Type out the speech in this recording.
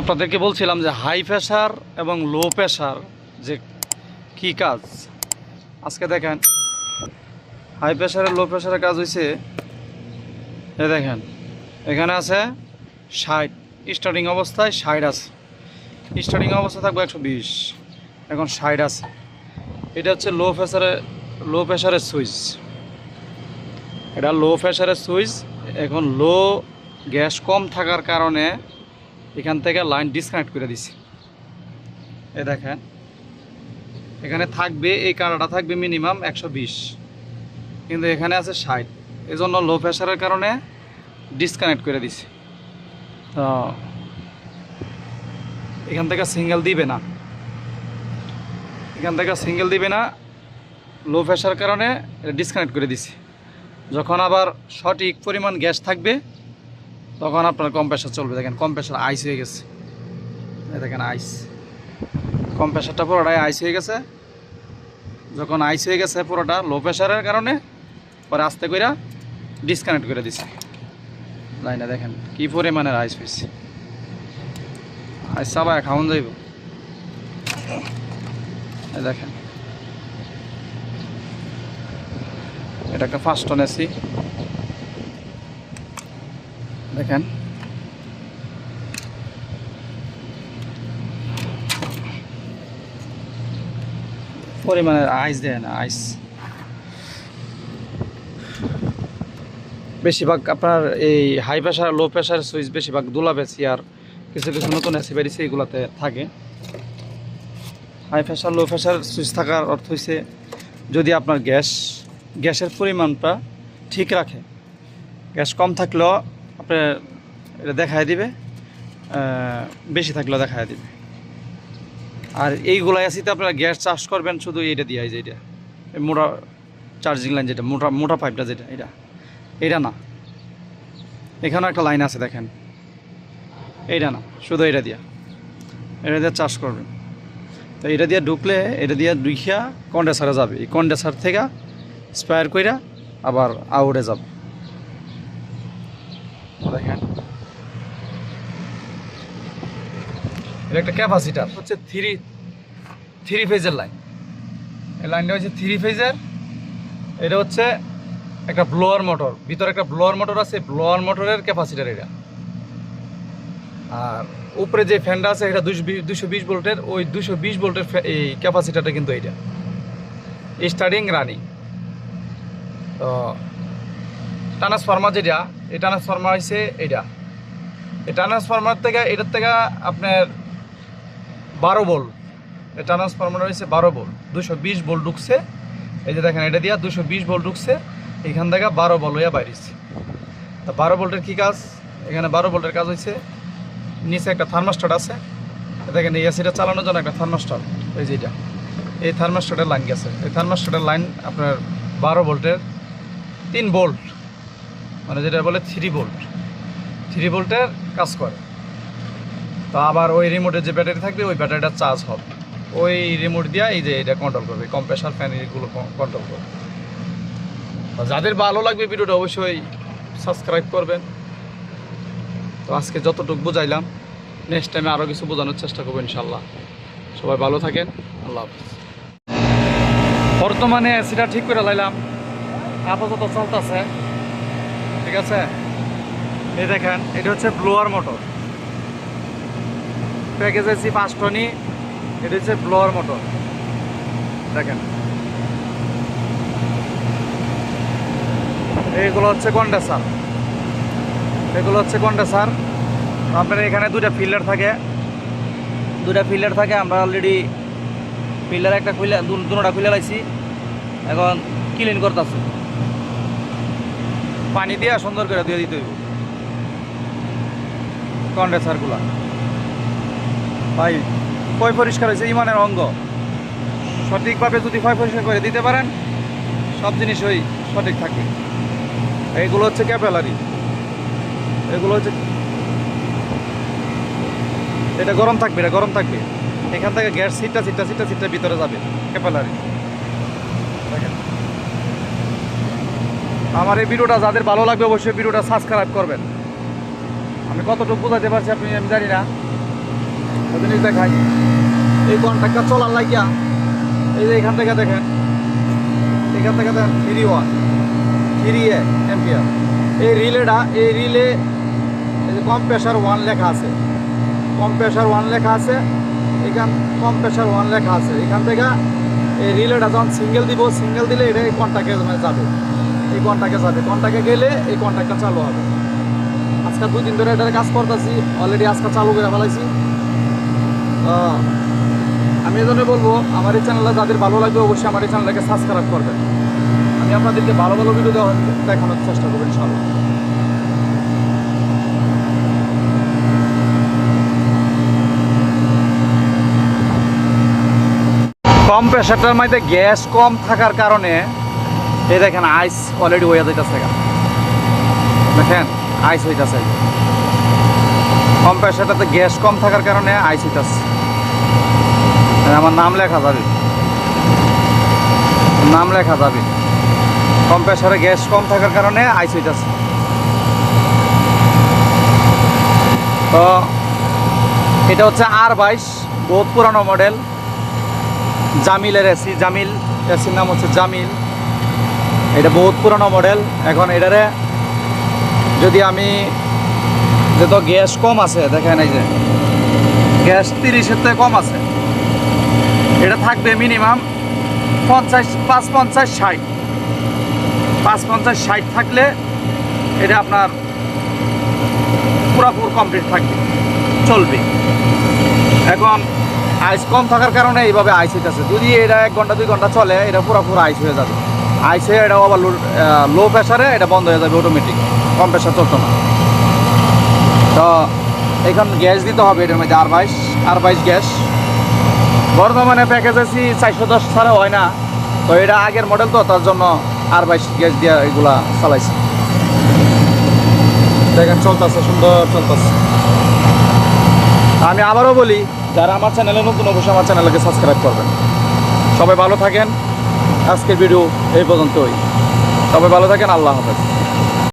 আপনাদেরকে বলছিলাম যে হাই প্রেশার এবং লো প্রেশার যে কি কাজ? আজকে দেখেন হাই প্রেশারের লো প্রেশারের কাজ হয়েছে এ দেখেন, এখানে আছে ষাট স্টার্টিং অবস্থায় ষাট আছে। স্টার্টিং অবস্থা থাকবে একশো বিশ, এখন ষাট আছে। এটা হচ্ছে লো প্রেশারের লো প্রেশারের সুইচ এটা লো প্রেশারের সুইচ এখন লো গ্যাস কম থাকার কারণে এখান থেকে লাইন ডিসকানেক্ট করে দিছি। এ দেখেন, এখানে থাকবে, এই কানাডা থাকবে মিনিমাম একশো বিশ, কিন্তু এখানে আছে ষাট। জন্য লো প্রেশারের কারণে ডিসকানেক্ট করে দিছি। তো এখান থেকে সিঙ্গেল দিবে না। এখান থেকে সিঙ্গেল দিবে না লো প্রেশার কারণে ডিসকানেক্ট করে দিছি। যখন আবার সঠিক পরিমাণ গ্যাস থাকবে তখন আপনার কম প্রেশার চলবে। দেখেন, কম প্রেশার আইস হয়ে গেছে। দেখেন আইস কম প্রেশারটা পুরোটাই আইস হয়ে গেছে। যখন আইস হয়ে গেছে পুরোটা লো প্রেশারের কারণে, পরে আস্তে করে ডিসকানেক্ট করে দিছে। লাইনে দেখেন, কি পরিমাণের আইস হয়েছে আইস চাবায় খাওয়ান যাইব। দেখেন। এটা একটা ফার্স্ট টন এসি। দেখেন। পরিমাণের আইস দেয় না আইস বেশিরভাগ আপনার এই high pressure low pressure switch বেশিরভাগ দুলাবে আর কিছু কিছু নতুন এসি বেরিয়েছে এগুলাতে থাকে। High pressure low pressure switch থাকার অর্থ হচ্ছে যদি আপনার গ্যাস, গ্যাসের পরিমাণটা ঠিক রাখে, গ্যাস কম থাকলেও আপনার এটা দেখায় দিবে বেশি থাকলেও দেখায় দিবে। আর এইগুলো এসিতে আপনারা গ্যাস চার্জ করবেন শুধু এইটা দিয়ে যে এটা মোটা চার্জিং লাইন যেটা, মোটা মোটা পাইপটা যেটা এটা এটা না। এখানেও একটা লাইন আছে দেখেন। এইটা না, শুধু এটা দিয়া। এটা দিয়ে চার্জ করবেন। তো এটা দিয়ে ঢুকলে, এটা দিয়ে ঢুকিয়া কন্ডেসারে যাবে। এই কন্ডেসার থেকে স্পায়ার কইরা আবার আউটে যাবে। দেখেন। এটা একটা ক্যাপাসিটার হচ্ছে থ্রি থ্রি ফেজের লাইন এই লাইনটা হচ্ছে থ্রি ফেজের এটা হচ্ছে একটা ব্লোয়ার মোটর ভিতরে একটা ব্লোয়ার মোটর আছে ব্লোয়ার মোটরের ক্যাপাসিটার এটা। আর উপরে যে ফ্যানটা আছে এটা দুশো বিশ ভোল্টের। ওই দুশো বিশ ভোল্টের এই ক্যাপাসিটারটা কিন্তু এইটা। স্টার্টিং রানিং তো ট্রান্সফর্মার যেটা, এই ট্রান্সফর্মার হচ্ছে এইটা। এই ট্রান্সফর্মার থেকে, এটার থেকে আপনার বারো বোল্ট এই ট্রান্সফর্মার হয়েছে বারো বোল্ট দুশো বিশ বোল্ট ঢুকছে। এই যে দেখেন, এটা দিয়া দুশো বিশ বোল্ট ঢুকছে। এখান থেকে বারো বল হইয়া বাইরেছে। তা বারো ভোল্টের কী কাজ? এখানে বারো ভোল্টের কাজ হয়েছে নিচে একটা থার্মোস্টাট আছে। দেখেন, এই এসিটা চালানোর জন্য একটা থার্মোস্টাট এই যে এটা। এই থার্মোস্টাটের লাইন গেছে। এই থার্মোস্টাটের লাইন আপনার বারো ভোল্টের তিন ভোল্ট। মানে যেটা বলে থ্রি ভোল্ট থ্রি ভোল্টের কাজ করে। তো আবার ওই রিমোটের যে ব্যাটারি থাকবে, ওই ব্যাটারিটা চার্জ হবে। ওই রিমোট দিয়ে এই যে এটা কন্ট্রোল করবে কম্প্রেসার ফ্যান এগুলো কন্ট্রোল করবে। যাদের ভালো লাগবে ভিডিওটা অবশ্যই সাবস্ক্রাইব করবেন। তো আজকে যতটুকু বুঝাইলাম নেক্সট টাইমে আরও কিছু বোঝানোর চেষ্টা করব ইনশাল্লাহ সবাই ভালো থাকেন, আল্লাহ হাফিজ। বর্তমানে এসিটা ঠিক করে লাইলাম। আপাতত চলতেছে। ঠিক আছে? এই দেখেন, এটা হচ্ছে ব্লোয়ার মোটর। প্যাকেজ এসি পাঁচ টনি, এটা হচ্ছে ব্লোয়ার মোটর। দেখেন। এইগুলো হচ্ছে কন্ডেসার। এগুলো হচ্ছে কন্ডেসার। আপনার এখানে দুটা ফিল্টার থাকে। দুটা ফিল্টার থাকে, আমরা অলরেডি ফিল্টার একটা খুলে দুটা খুলে লাইছি। এখন ক্লিন করতেছে। পানি দিয়ে সুন্দর করে দিয়ে দিতে হইব। কন্ডেসারগুলা ভাই, কয় পরিষ্কার হয়েছে? ইমানের অঙ্গ। সঠিকভাবে যদি কয় পরিষ্কার করে দিতে পারেন, সব জিনিসই সঠিক থাকে। এইগুলো হচ্ছে ক্যাপেলারি। এগুলো হচ্ছে এটা গরম থাকবে, এটা গরম থাকবে। এখান থেকে গ্যাস সিটটা সিটটা সিটটা সিটটা ভিতরে যাবে। ক্যাপেলারি। দেখেন আমার এই ভিডিওটা যাদের ভালো লাগবে অবশ্যই ভিডিওটা সাবস্ক্রাইব করবেন। আমি কতটুকু বোঝাতে পারছি আপনি আমি জানি না। জিনিস দেখাই। এই কন্ট্রাক্টটা চলার লাগিয়া, এই যে এখান থেকে দেখেন, এখান থেকে দেখেন থ্রি ওয়ান থ্রি এম্পিয়ার এই রিলেটা, এই রিলে এই যে কম প্রেশার ওয়ান লেখা আছে। কম প্রেশার ওয়ান লেখা আছে, এখান, কম প্রেশার ওয়ান লেখা আছে। এখান থেকে এই রিলেটা যখন সিঙ্গেল দিব সিঙ্গেল দিলে এটা এই কন্ট্যাক্টে যাবে? এই কন্ট্যাক্টে যাবে। কন্ট্যাক্টে গেলে এই কন্ট্যাক্টটা চালু হবে। আজকে দুই দিন ধরে এটার কাজ করতেছি। অলরেডি আজকে চালু করে ফেলাইছি। আমি এই জন্য বলব, আমার এই চ্যানেলটা যাদের ভালো লাগবে, অবশ্যই আমার এই চ্যানেলটাকে সাবস্ক্রাইব করবেন। আমি আপনাদেরকে ভালো ভালো ভিডিও দেখানোর চেষ্টা করব ইনশাল্লাহ কম প্রেশারটার মধ্যে গ্যাস কম থাকার কারণে এই দেখেন আইস অলরেডি হয়ে যাইতেছে দেখেন আইস হইতাছে। কম প্রেশারটাতে গ্যাস কম থাকার কারণে আইস হইতাছে। আমার নাম লেখা যাবে। নাম লেখা যাবে। কম প্রেশারে গ্যাস কম থাকার কারণে আইস হইতাছে। তো, এটা হচ্ছে আর বাইশ, বহুত পুরানো মডেল জামিলের এসি, জামিল, এসির নাম হচ্ছে জামিল। এটা বহুত পুরানো মডেল এখন এটারে যদি আমি যত গ্যাস কম আছে, দেখেন এই যে। গ্যাস তিরিশের থেকে কম আছে। এটা থাকবে মিনিমাম পঞ্চাশ পাঁচ পঞ্চাশ ষাট। পাঁচ পঞ্চাশ ষাট থাকলে এটা আপনার পুরাপুর কমপ্লিট থাকবে। চলবে। এখন আইস কম থাকার কারণে এইভাবে আইস হইতেছে। যদি এটা এক ঘণ্টা, দুই ঘণ্টা চলে, এটা পুরোপুরো আইস হয়ে যাবে। আইস হয়ে এটা আবার লো প্রেশারে এটা বন্ধ হয়ে যাবে অটোমেটিক কম প্রেশার চলতো না। তো এখন গ্যাস দিতে হবে এটার মধ্যে, আর বাইশ আর বাইশ গ্যাস। বর্তমানে প্যাকেজ আছি চারশো দশ ছাড়া হয় না। তো এটা আগের মডেল তো, তার জন্য আর বাইশ গ্যাস দিয়ে এগুলা চালাইছি। দেখেন, চলতেছে, সুন্দর চলতেছে। আমি আবারও বলি, যারা আমার চ্যানেলে নতুন, অবশ্যই আমার চ্যানেলকে সাবস্ক্রাইব করবেন। সবাই ভালো থাকেন। আজকের ভিডিও এই পর্যন্তই। সবাই ভালো থাকেন আল্লাহ হাফেজ।